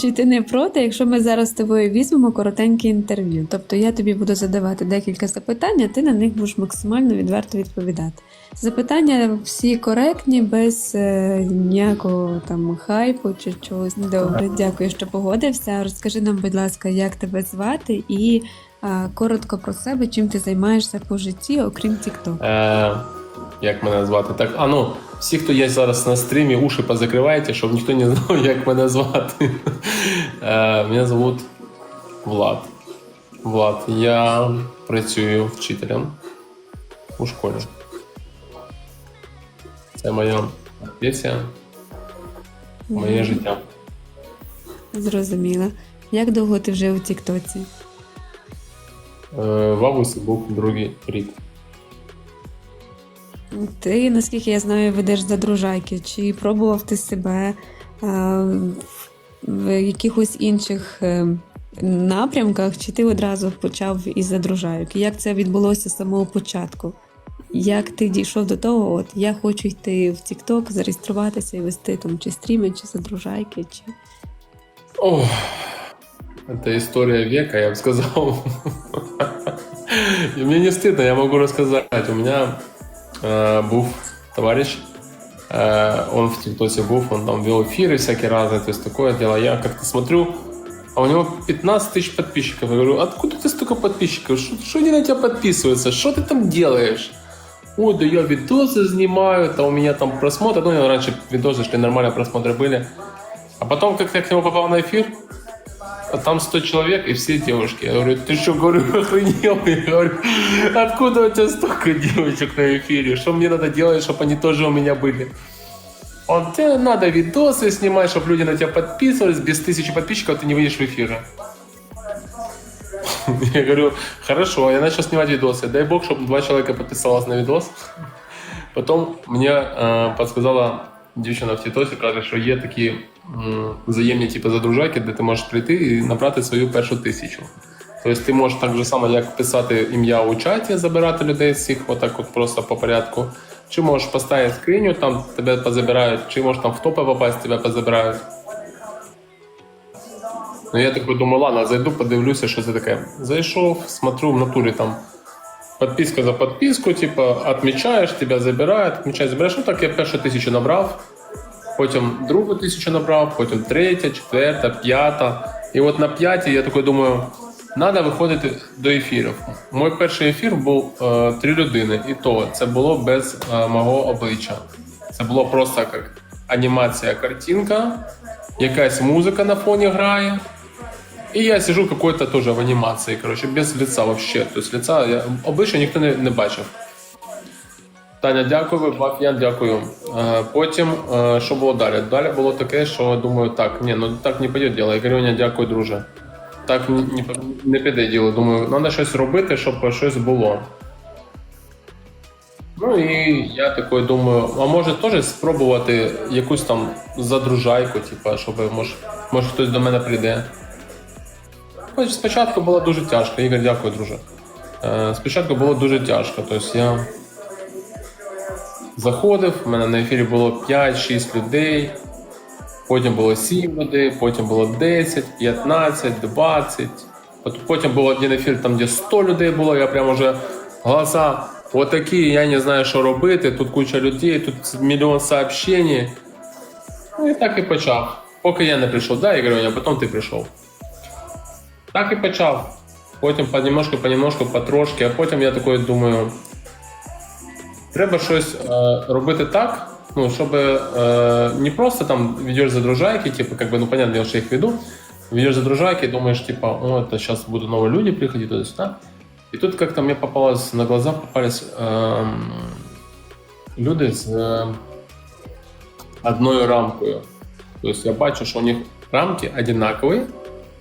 Чи ти не проти, якщо ми зараз з тобою візьмемо коротеньке інтерв'ю? Тобто я тобі буду задавати декілька запитань, а ти на них будеш максимально відверто відповідати. Запитання всі коректні, без е, ніякого там хайпу чи чогось. Добре, дякую, що погодився. Розкажи нам, будь ласка, як тебе звати, і е, коротко про себе, чим ти займаєшся по житті, окрім TikTok. Е, як мене звати? Так, а ну, всі, хто є зараз на стрімі, уші позакривайте, щоб ніхто не знав, як мене звати. Е, мене звуть Влад. Влад. Я працюю вчителем у школі. Це моя професія, моє життя. Зрозуміла. Як довго ти вже у Тіктоці? Е, в августі був другий рік. Ти, наскільки я знаю, ведеш задружайки. Чи пробував ти себе е, в- в якихось інших е, напрямках, чи ти одразу почав із задружайок? Як це відбулося з самого початку? Як ти дійшов до того, от я хочу йти в TikTok, зареєструватися і вести там чи стріми, чи задружайки, чи Ох, это история века, я бы сказал. И мне не стыдно, я могу рассказать. У меня э, был товарищ, э, он в ТикТоке был, он там вел эфиры всякие разные, то есть такое дело. Я как-то смотрю, а у него 15 тысяч подписчиков. Я говорю, откуда ты столько подписчиков? Что они на тебя подписываются? Что ты там делаешь? Ой, да я видосы снимаю, там у меня там просмотры. Ну, раньше видосы шли, нормально просмотры были. А потом как-то я к нему попал на эфир, а там 100 человек и все девушки. Я говорю, ты что, говорю, охренел? Я говорю, откуда у тебя столько девочек на эфире? Что мне надо делать, чтобы они тоже у меня были? Он, тебе надо видосы снимать, чтобы люди на тебя подписывались. Без тысячи подписчиков ты не выйдешь в эфир. Я говорю, хорошо, я начал снимать видосы. Дай бог, чтобы два человека подписалось на видос. Потом мне е, подсказала дівчина в Тітосі, каже, що є такі м, взаємні типу, задружайки, де ти можеш прийти і набрати свою першу тисячу. Тобто ти можеш так же само, як писати ім'я у чаті, забирати людей всіх, отак от просто по порядку. Чи можеш поставити скриню, там тебе позабирають, чи можеш там в топи попасть, тебе позабирають. Ну я такой думаю, ладно, зайду, подивлюся, що це таке. Зайшов, смотрю в натурі там подписка за подписку, типа, отмечаешь, тебя забирають, отмечаешь, забираєш. Ну так я першу тисячу набрав, потім другу тисячу набрав, потім третя, четверта, п'ята. І от на п'ятій я такой думаю, треба виходити до ефірів. Мой перший ефір був е, три людини, і то це було без е, мого обличчя. Це було просто як анімація, картинка, якась музика на фоні грає. И я сижу какой-то тоже в анимации, короче, без лица вообще. То есть лица я обличчя ніхто не, не бачив. Таня, дякую, Баф'ян, дякую. Е, потім, е, що було далі? Далі було таке, що думаю, так, ні, ну так не піде діло. Ігорюня, дякую, друже. Так не, не, піде діло. Думаю, треба щось робити, щоб щось було. Ну і я такой думаю, а може теж спробувати якусь там задружайку, типу, щоб може, може хтось до мене прийде. Спочатку було дуже тяжко. Ігор, дякую, друже. Е, Спочатку було дуже тяжко. Тобто я заходив, в мене на ефірі було 5-6 людей, потім було 7 людей, потім було 10, 15, 20. От Потім був один ефір, там, де 100 людей було, я прямо вже глаза отакі, я не знаю, що робити. Тут куча людей, тут мільйон сообщень. Ну і так і почав. Поки я не прийшов, да, Ігор, а потім ти прийшов. Так і почав. Потім понемножку, понемножку, потрошки, а потім я такий думаю, треба щось е, робити так, ну, щоб е, не просто там ведеш задружайки, типу, как бы, ну, понятно, я їх веду, ведешь задружайки, думаешь, типа, о, это сейчас будут новые люди приходить туда-сюда. И тут как-то мне попалось, на глаза попались эм, люди з е, одною рамкою. То есть я бачу, що у них рамки одинаковые,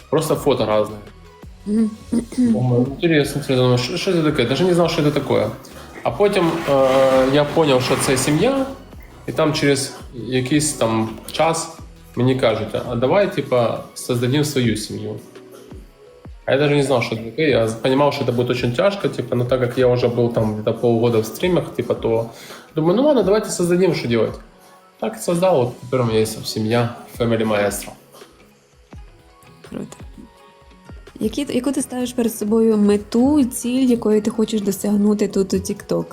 просто фото разные. Думаю, Интересно, що, що це таке? Даже не знав, що це таке. А потім е, я зрозумів, що це сім'я, і там через якийсь там час мені кажуть, а давай, типа, создадим свою сім'ю. А я даже не знал, что это такое. Я понимал, что это будет очень тяжко, типа, но так как я уже был там где-то полгода в стримах, типа, то думаю, ну ладно, давайте создадим, что делать. Так и создал, вот теперь у меня есть семья Family Maestro. Круто. Які, яку ти ставиш перед собою мету, ціль, якої ти хочеш досягнути тут у TikTok?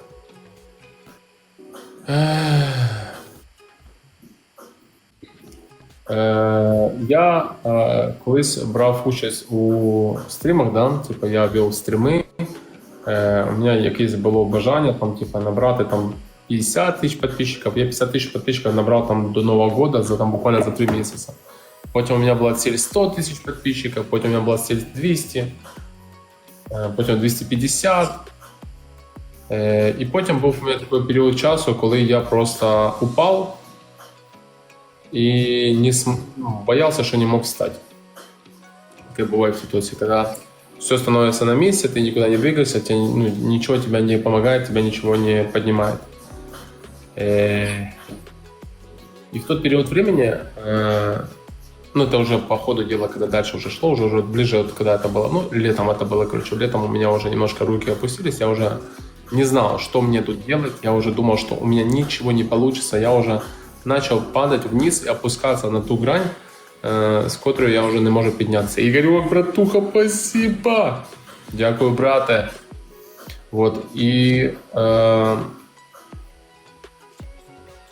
Е, я е, колись брав участь у стрімах, да? типу, я вів стріми. Е, у мене якесь було бажання там, типу, набрати там 50 тисяч підписчиків. Я 50 тисяч підписчиків набрав там до Нового року за там буквально за 3 місяці. Потім у мене була ціль 100 тисяч підписчиків, потім у мене була ціль 200, е, потім 250. Е, І потім був у мене такий період часу, коли я просто упав и не см... ну, боялся, что не мог встать. Как бывает в ситуации, когда все становится на месте, ты никуда не двигаешься, тебе, ну, ничего тебя не помогает, тебя ничего не поднимает. Э, И в тот период времени, э, ну это уже по ходу дела, когда дальше уже шло, уже, уже ближе, вот когда это было, ну летом это было, короче, летом у меня уже немножко руки опустились, я уже не знал, что мне тут делать, я уже думал, что у меня ничего не получится, я уже начал падать вниз и опускаться на ту грань, э, с которой я уже не можу піднятися. Ігорьок, братуха, спасибо! Дякую, брате. Вот, і е,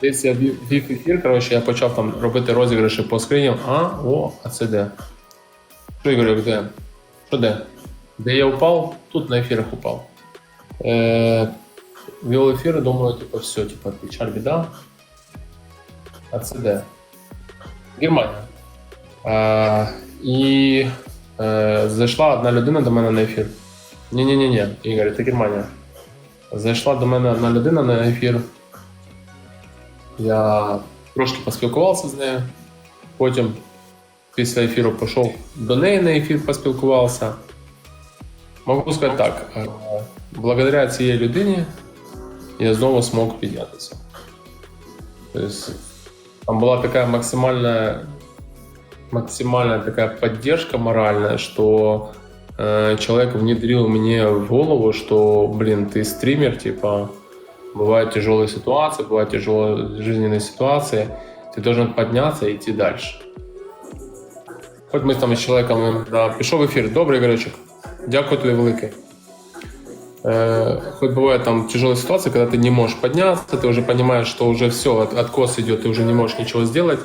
десь я вів вів ефір, коротше, я почав там робити розіграші по скриням. А, о, а це де? Що, Ігорьок, де? Що де? Де я упав? Тут на ефірах упав. Е, вел ефір, думаю, типу, все, типу, печаль, біда. А це де? Германія. А, і е, зайшла одна людина до мене на ефір. Ні-ні-ні, Ігор, це Германія. Зайшла до мене одна людина на ефір. Я трошки поспілкувався з нею. Потім після ефіру пішов до неї на ефір, поспілкувався. Можу сказати так: е, благодаря цій людині я знову змог піднятися. Тобто там была такая максимальная, максимальная такая поддержка моральная, что э, человек внедрил мне в голову, что, блин, ты стример, типа, бывают тяжелые ситуации, бывают тяжелые жизненные ситуации, ты должен подняться и идти дальше. Хоть ми там з чоловіком да, пішов в ефір. Добрий Ігорючик. Дякую тобі велике. Э, хоть бывает там тяжелая ситуация, когда ты не можешь подняться, ты уже понимаешь, что уже все, от, откос идет, ты уже не можешь ничего сделать.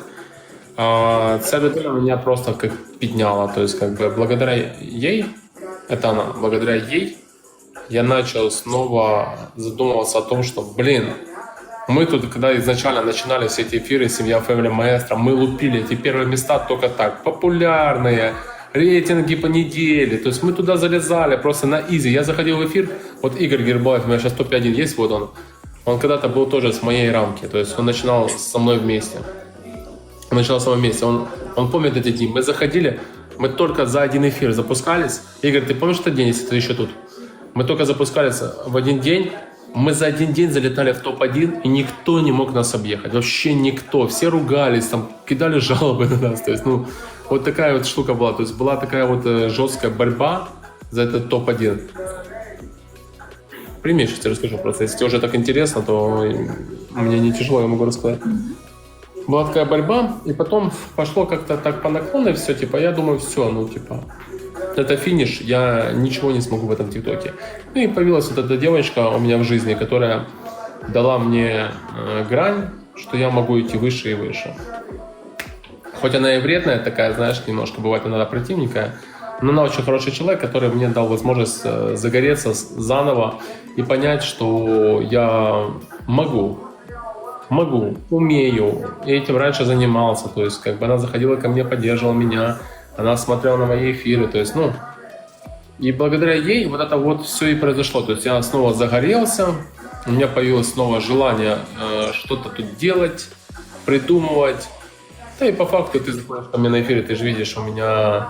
А, ця людина меня просто как підняла, то есть как бы благодаря ей, это она, благодаря ей я начал снова задумываться о том, что, блин, мы тут, когда изначально начинали все эти эфиры «Семья Family Маэстро», мы лупили эти первые места только так, популярные, рейтинги по неделе. То есть мы туда залезали просто на изи. Я заходил в эфир, вот Игорь Гербаев, у меня сейчас топ-1 есть, вот он. Он когда-то был тоже с моей рамки, то есть он начинал со мной вместе. Он начинал со мной вместе. Он, он помнит эти дни. Мы заходили, мы только за один эфир запускались. Игорь, ты помнишь этот день, если ты еще тут? Мы только запускались в один день, мы за один день залетали в топ-1, и никто не мог нас объехать. Вообще никто. Все ругались, там, кидали жалобы на нас. То есть, ну, вот такая вот штука была. То есть была такая вот э, жесткая борьба за этот топ-1. Прими, сейчас тебе расскажу просто. Если тебе уже так интересно, то мне не тяжело, я могу рассказать. Была такая борьба, и потом пошло как-то так по наклону все, типа, я думаю, все, ну, типа, это финиш, я ничего не смогу в этом ТикТоке. Ну и появилась вот эта девочка у меня в жизни, которая дала мне э, грань, что я могу идти выше и выше. Хоть она и вредная такая, знаешь, немножко бывает иногда противненькая, но она очень хороший человек, который мне дал возможность э, загореться заново и понять, что я могу, могу, умею, и этим раньше занимался, то есть как бы она заходила ко мне, поддерживала меня, она смотрела на мои эфиры, то есть, ну, и благодаря ей вот это вот все и произошло, то есть я снова загорелся, у меня появилось снова желание э, что-то тут делать, придумывать, да и по факту ты заходишь ко мне на эфире, ты же видишь, у меня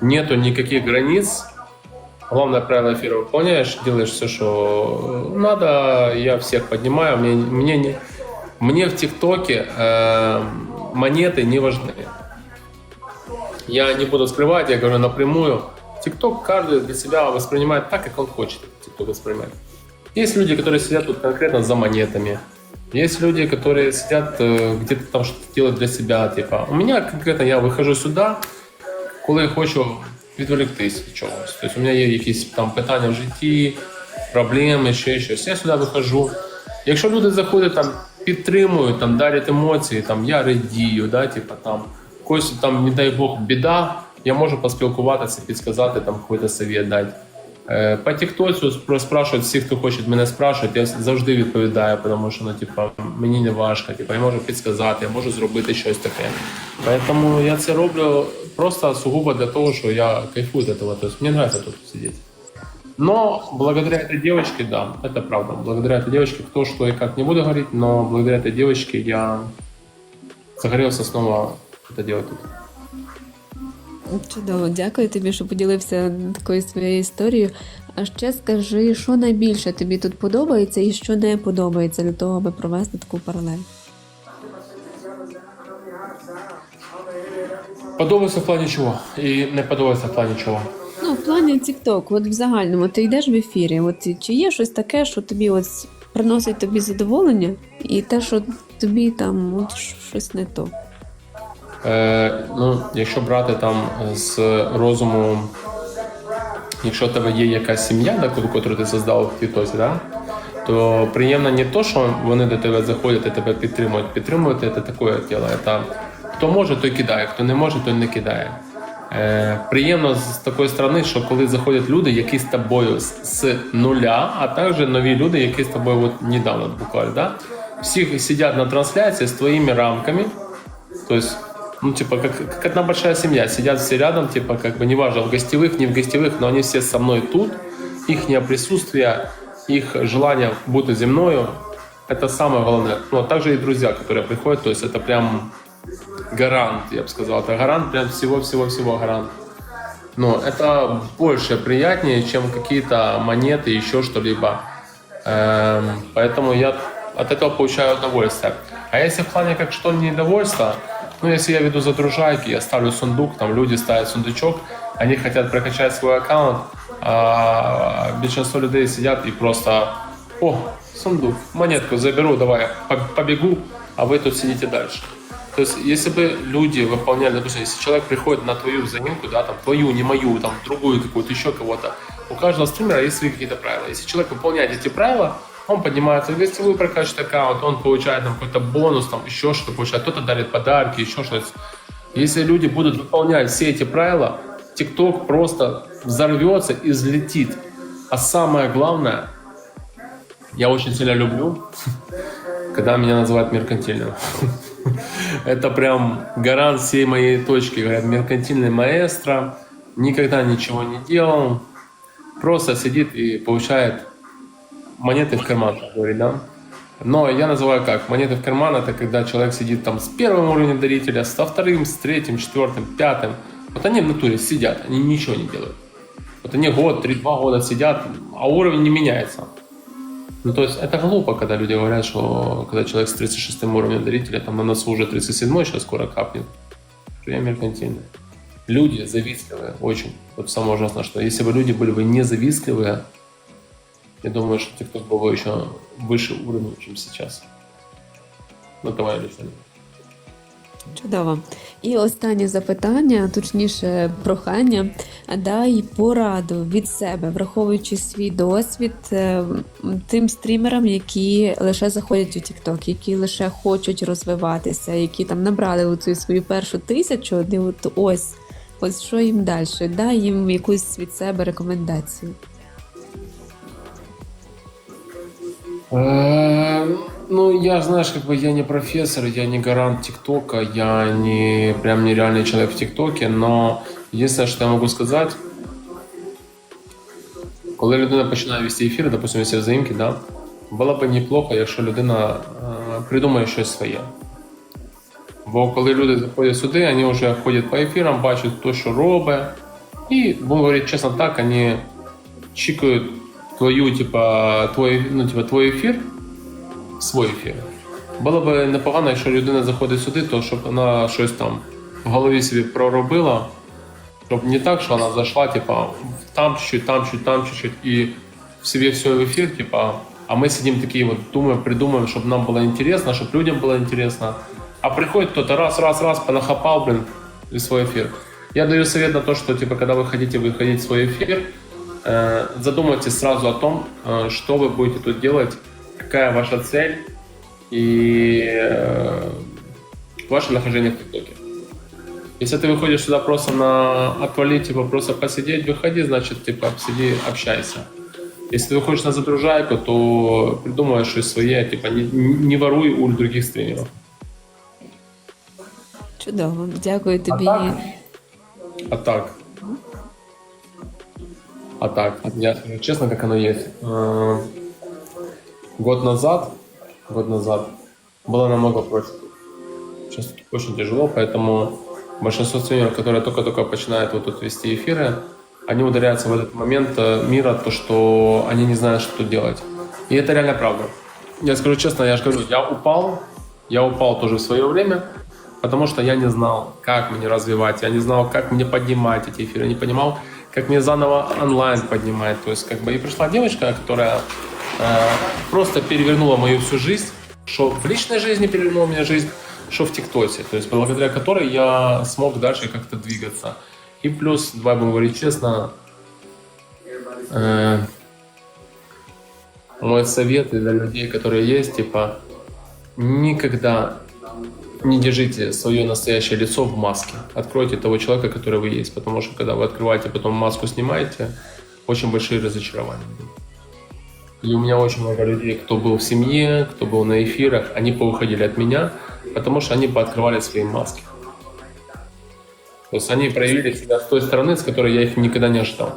нету никаких границ. Главное правило эфира выполняешь, делаешь все, что надо, я всех поднимаю. Мне, мне, не, мне в ТикТоке э, монеты не важны. Я не буду скрывать, я говорю напрямую. ТикТок каждый для себя воспринимает так, как он хочет ТикТок воспринимать. Есть люди, которые сидят тут конкретно за монетами. Есть люди, которые сидят э, где-то там что-то делают для себя. Типа, у меня конкретно я выхожу сюда, коли я хочу відволіктись від чогось. Тобто у мене є якісь там питання в житті, проблеми, ще щось. Я сюди виходжу. Якщо люди заходять там, підтримують, там дарять емоції, там я радію, да, типу, там когось там, не дай Бог, біда, я можу поспілкуватися, підсказати, там якийсь совет дати. Е, По тіктоцю спрашують всі, хто хоче мене спрашувати, я завжди відповідаю, тому що ну, типа, мені не важко, типа, я можу підсказати, я можу зробити щось таке. Тому я це роблю просто сугубо для того, що я кайфую від цього. Тобто мені подобається тут сидіти. Но благодаря этой девочке, да, это правда. Благодаря этой девочке, кто что и как не буду говорить, но благодаря этой девочке я загорелся снова это делать тут. Чудово, дякую тобі, що поділився такою своєю історією. А ще скажи, що найбільше тобі тут подобається і що не подобається для того, аби провести таку паралель. Подобається в плані чого? І не подобається в плані чого. Ну, в плані TikTok, от в загальному, ти йдеш в ефірі, от чи є щось таке, що тобі от приносить тобі задоволення, і те, що тобі там от щось не то. Е, ну, якщо брати там з розуму, якщо в тебе є якась сім'я, яку ти создав в да, то приємно не то, що вони до тебе заходять і тебе підтримують. Підтримувати це таке діло. Це хто може, той кидає, хто не може, той не кидає. Е, приємно з такої сторони, що коли заходять люди, які з тобою з, нуля, а також нові люди, які з тобою от недавно буквально, да? всі сидять на трансляції з твоїми рамками. То есть, ну, типа, как, как одна большая семья. Сидят все рядом, типа, как бы, неважно, в гостевых, не в гостевых, но они все со мной тут. Их присутствие, их желание быть зі это самое главное. Ну, а также и друзья, которые приходят, то есть это прям гарант, я бы сказал. Это гарант прям всего-всего-всего гарант. Но это больше приятнее, чем какие-то монеты, еще что-либо. Эм, поэтому я от этого получаю удовольствие. А если в плане как что недовольство, ну если я веду задружайки, я ставлю сундук, там люди ставят сундучок, они хотят прокачать свой аккаунт, а большинство людей сидят и просто, о, сундук, монетку заберу, давай, по- побегу, а вы тут сидите дальше. То есть, если бы люди выполняли, допустим, если человек приходит на твою заимку, да, там, твою, не мою, там, другую какую-то, еще кого-то, у каждого стримера есть свои какие-то правила. Если человек выполняет эти правила, он поднимается в гостевую прокачивает аккаунт, он получает там какой-то бонус, там, еще что-то получает, кто-то дарит подарки, еще что-то. Если люди будут выполнять все эти правила, TikTok просто взорвется и взлетит. А самое главное, я очень сильно люблю, когда меня называют меркантильным. Это прям гарант всей моей точки. Говорят, меркантильный маэстро, никогда ничего не делал, просто сидит и получает монеты в карман, так говорит, да? Но я называю как? Монеты в карман это когда человек сидит там с первым уровнем дарителя, со вторым, с третьим, четвертым, пятым. Вот они в натуре сидят, они ничего не делают. Вот они год, три, два года сидят, а уровень не меняется. Ну, то есть это глупо, когда люди говорят, что когда человек с 36 уровнем дарителя, там на носу уже 37 сейчас скоро капнет, что я меркантильный. Люди завистливые, очень. Вот самое ужасное, что если бы люди были бы не завистливые, я думаю, что TikTok был бы еще выше уровня, чем сейчас. Ну, давай, Александр. Чудово. І останнє запитання, точніше, прохання. Дай пораду від себе, враховуючи свій досвід е, тим стрімерам, які лише заходять у TikTok, які лише хочуть розвиватися, які там набрали у цю свою першу тисячу, де от ось, ось що їм далі. Дай їм якусь від себе рекомендацію. Ну, я, знаешь, как бы я не профессор, я не гарант ТикТока, я не прям нереальный человек в ТикТоке, но единственное, что я могу сказать, коли людина починає вести ефір, допустимо, якщо взаємки, да, було б неплохо, якщо людина е, придумає щось своє. Бо коли люди заходять сюди, вони вже ходять по ефірам, бачать, хто що робить, і, будемо говорити чесно так, вони чекають твою, типа, твой, ну, типа, твой ефір, свій ефір. Було б непогано, якщо людина заходить сюди, то щоб вона щось там в голові собі проробила, щоб не так, що вона зайшла, типа, там чуть-чуть, там чуть, там чуть-чуть, і в себе все в ефір, типа, а ми сидим такі, вот, думаємо, придумаємо, щоб нам було інтересно, щоб людям було інтересно. А приходить хтось раз, раз, раз, понахапав, блин, і свій ефір. Я даю совет на то, что, типа, когда вы хотите выходить в свой эфир, э, задумайтесь сразу о том, э, что вы будете тут делать, какая ваша цель и э, ваше нахождение в ТикТоке. Если ты выходишь сюда просто на отвалить, типа, просто посидеть, выходи, значит, типа, сиди, общайся. Если ты выходишь на загружайку, то придумай что своє, типа, не, не воруй у других стримеров. Чудово, дякую тобі. так? А так. А так, я скажу честно, как оно есть. Э, Год назад, год назад было намного проще. Сейчас очень тяжело, поэтому большинство стримеров, которые только-только начинают вот тут вести эфиры, они ударяются в этот момент э, мира, то, что они не знают, что тут делать. И это реально правда. Я скажу честно, я же говорю, я упал, я упал тоже в свое время, потому что я не знал, как мне развивать, я не знал, как мне поднимать эти эфиры, я не понимал, как мне заново онлайн поднимать. То есть, как бы, и пришла девочка, которая э, просто перевернула мою всю жизнь, что в личной жизни перевернула меня жизнь, что в ТикТоке. То есть, благодаря которой я смог дальше как-то двигаться. И плюс, давай будем говорить честно, э, мой совет для людей, которые есть, типа, никогда не держите свое настоящее лицо в маске. Откройте того человека, который вы есть. Потому что когда вы открываете, потом маску снимаете, очень большие разочарования. будут. И у меня очень много людей, кто был в семье, кто был на эфирах, они повыходили от меня, потому что они пооткрывали свои маски. То есть они проявили себя с той стороны, с которой я их никогда не ожидал.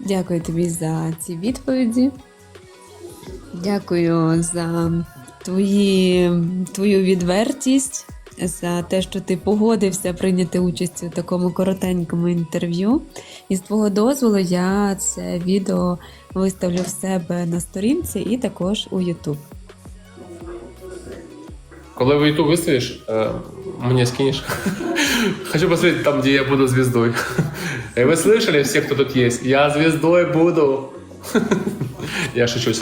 Дякую тобі за ці відповіді. Дякую за твої, твою відвертість, за те, що ти погодився прийняти участь у такому коротенькому інтерв'ю. І з твого дозволу я це відео виставлю в себе на сторінці і також у YouTube. Когда в YouTube выставишь, э, мне скинешь. Хочу посмотреть там, где я буду звездой. И вы слышали, все, кто тут есть? Я звездой буду. Я шучу.